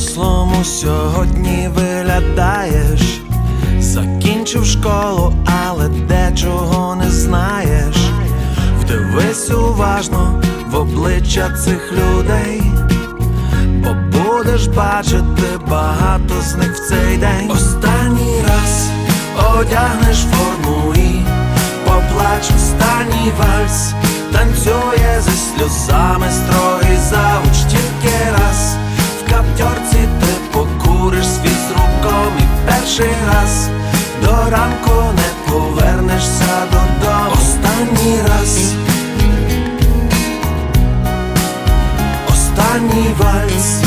по-дорослому сьогодні виглядаєш, закінчив школу, але дечого не знаєш. Вдивись уважно в обличчя цих людей, бо будеш бачити багато з них в цей день. Останній раз одягнеш форму і поплач останній вальс, танцює зі сльозами строгий завуч тільки раз. Перший раз до ранку не повернешся додому. Останній раз. Останній вальс.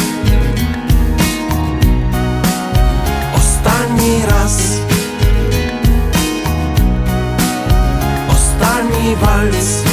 Останній раз. Останній вальс.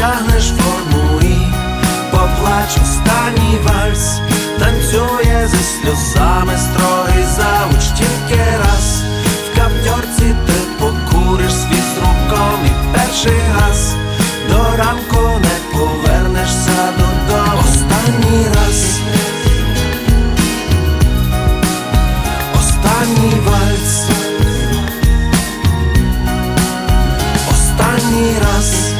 Одягнеш форму і поплач останній вальс, танцює зі сльозами строгий завуч тільки раз. В каптьорці ти покуриш світ з руком і перший раз до ранку не повернешся додому. Останній раз. Останній вальс. Останній раз.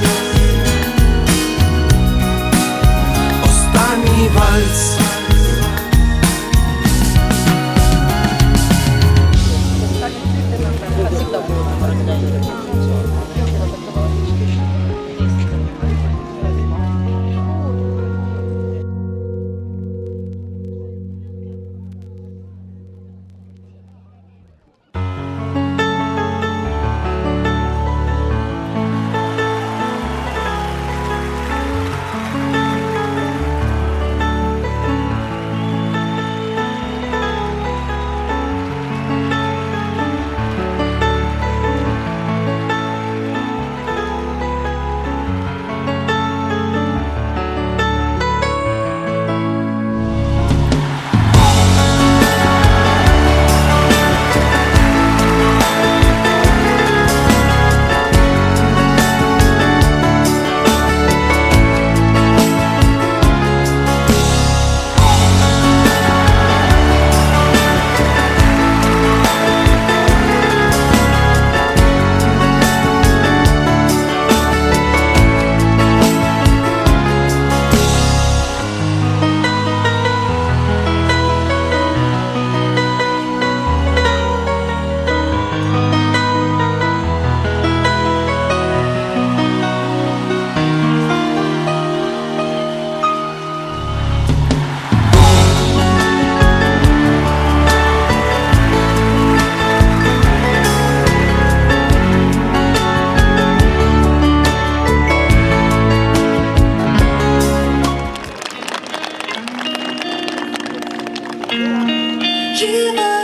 you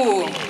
Branco.